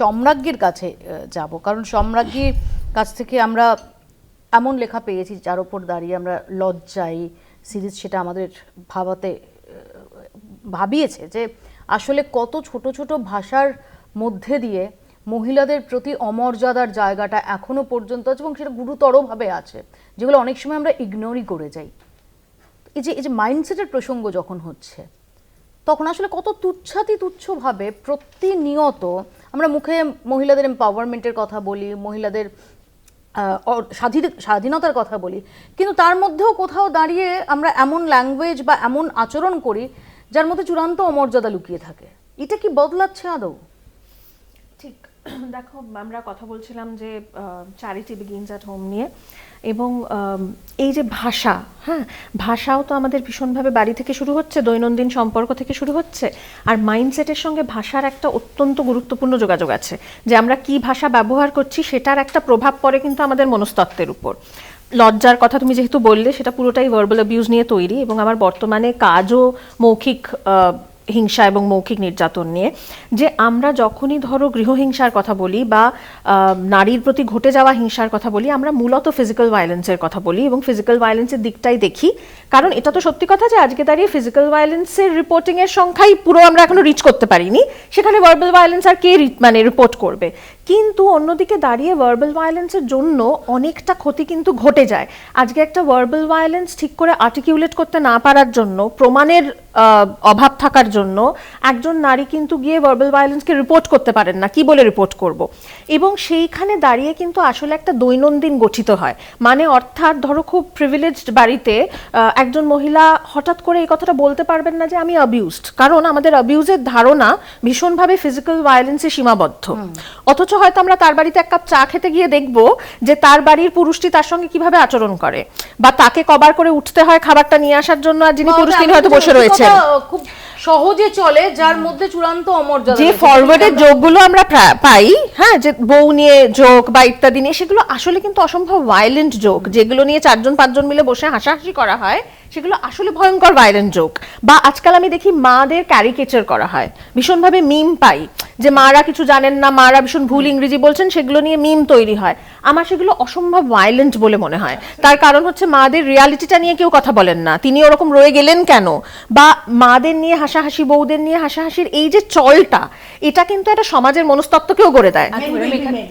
সম্রাজ্ঞীর কাছে যাব। কারণ সম্রাজ্ঞীর কাছ থেকে আমরা এমন লেখা পেয়েছি যার ওপর দাঁড়িয়ে আমরা লজ্জাই সিরিজ সেটা আমাদের ভাবাতে ভাবিয়েছে যে আসলে কত ছোট ছোট ভাষার মধ্যে দিয়ে মহিলাদের প্রতি অমর্যাদার জায়গাটা এখনও পর্যন্ত আছে এবং সেটা গুরুতরভাবে আছে, যেগুলো অনেক সময় আমরা ইগনোরই করে যাই। এই যে এই যে মাইন্ডসেটের প্রসঙ্গ যখন হচ্ছে, তখন আসলে কত তুচ্ছাতি তুচ্ছভাবে প্রতিনিয়ত আমরা মুখে মহিলাদের এম্পাওয়ারমেন্টের কথা বলি, মহিলাদের স্বাধীন- স্বাধীনতার কথা বলি। কিন্তু তার মধ্যেও কোথাও দাঁড়িয়ে আমরা এমন ল্যাঙ্গুয়েজ বা এমন আচরণ করি যার মধ্যে চূড়ান্ত অমর্যাদা লুকিয়ে থাকে। এটা কি বদলাচ্ছে আদৌ? ঠিক। দেখো, আমরা কথা বলছিলাম যে চ্যারিটি বিগিনস অ্যাট হোম নিয়ে এবং এই যে ভাষা হ্যাঁ ভাষাও তো আমাদের ভীষণভাবে বাড়ি থেকে শুরু হচ্ছে, দৈনন্দিন সম্পর্ক থেকে শুরু হচ্ছে, আর মাইন্ডসেটের সঙ্গে ভাষার একটা অত্যন্ত গুরুত্বপূর্ণ যোগাযোগ আছে, যে আমরা কি ভাষা ব্যবহার করছি সেটার একটা প্রভাব পড়ে কিন্তু আমাদের মনস্তত্ত্বের উপর। লজ্জার কথা তুমি যেহেতু বললে, সেটা পুরোটাই ভার্বাল অ্যাবিউজ নিয়ে তৈরি এবং আমার বর্তমানে কাজও মৌখিক হিংসা এবং মৌখিক নির্যাতন নিয়ে, যে আমরা যখনই ধরো গৃহহিংসার কথা বলি বা নারীর প্রতি ঘটে যাওয়া হিংসার কথা বলি, আমরা মূলত ফিজিক্যাল ভায়োলেন্সের কথা বলি এবং ফিজিক্যাল ভায়োলেন্সের দিকটাই দেখি। কারণ এটা তো সত্যি কথা যে আজকে দাঁড়িয়ে ফিজিক্যাল ভায়োলেন্সের রিপোর্টিং এর সংখ্যাই পুরো আমরা এখনও রিচ করতে পারিনি। সেখানে ভার্বাল ভায়োলেন্স আর কে মানে রিপোর্ট করবে? কিন্তু অন্যদিকে দাঁড়িয়ে ভার্বাল ভায়োলেন্সের জন্য অনেকটা ক্ষতি কিন্তু ঘটে যায়। আজকে একটা ভার্বাল ভায়োলেন্স ঠিক করে আর্টিকিউলেট করতে না পারার জন্য প্রমাণের অভাব থাকার জন্য একজন নারী কিন্তু গিয়ে ভার্বাল ভায়োলেন্সকে রিপোর্ট করতে পারেন না। কি বলে রিপোর্ট করব? এবং সেইখানে দাঁড়িয়ে কিন্তু আসলে একটা দৈনন্দিন গঠিত হয়। মানে অর্থাৎ ধরো খুব প্রিভিলেজড বাড়িতে একজন মহিলা হঠাৎ করে এই কথাটা বলতে পারবেন না যে আমি অ্যাবিউজড কারণ আমাদের অ্যাবিউজের ধারণা ভীষণভাবে ফিজিক্যাল ভায়োলেন্সে সীমাবদ্ধ। অথচ হয়তো আমরা তার বাড়িতে এক কাপ চা খেতে গিয়ে দেখব যে তার বাড়ির পুরুষটি তার সঙ্গে কীভাবে আচরণ করে। বা তাকে কবার করে উঠতে হয় খাবারটা নিয়ে আসার জন্য আর যিনি পুরুষ তিনি হয়তো বসে রয়েছেন খুব সহজে চলে যার মধ্যে চূড়ান্ত অমর্যাদা যে ফরওয়ার্ডের যোগগুলো আমরা পাই হ্যাঁ যে বউ নিয়ে যোগ বা ইত্যাদি নিয়ে সেগুলো আসলে কিন্তু অসম্ভব ভায়োলেন্ট যোগ যেগুলো নিয়ে চারজন পাঁচজন মিলে বসে হাসাহাসি করা হয়। সেগুলো আসলে ভয়ঙ্কর ভায়োলেন্ট যোগ বা আজকাল আমি দেখি মাদের ক্যারিকেচার করা হয়। ভীষণভাবে মিম পাই যে মারা কিছু জানেন না, মারা ভীষণ ভুল ইংরেজি বলছেন, সেগুলো নিয়ে মিম তৈরি হয়। আমার সেগুলো অসম্ভব ভায়োলেন্ট বলে মনে হয়। তার কারণ হচ্ছে মাদের রিয়ালিটিটা নিয়ে কেউ কথা বলেন না। তিনি ওরকম রয়ে গেলেন কেন? বা মাদের নিয়ে হাসাহাসি, বউদের নিয়ে হাসাহাসির এই যে চলটা, এটা কিন্তু একটা সমাজের মনস্তত্ত্বকেও গড়ে দেয়। একেবারে।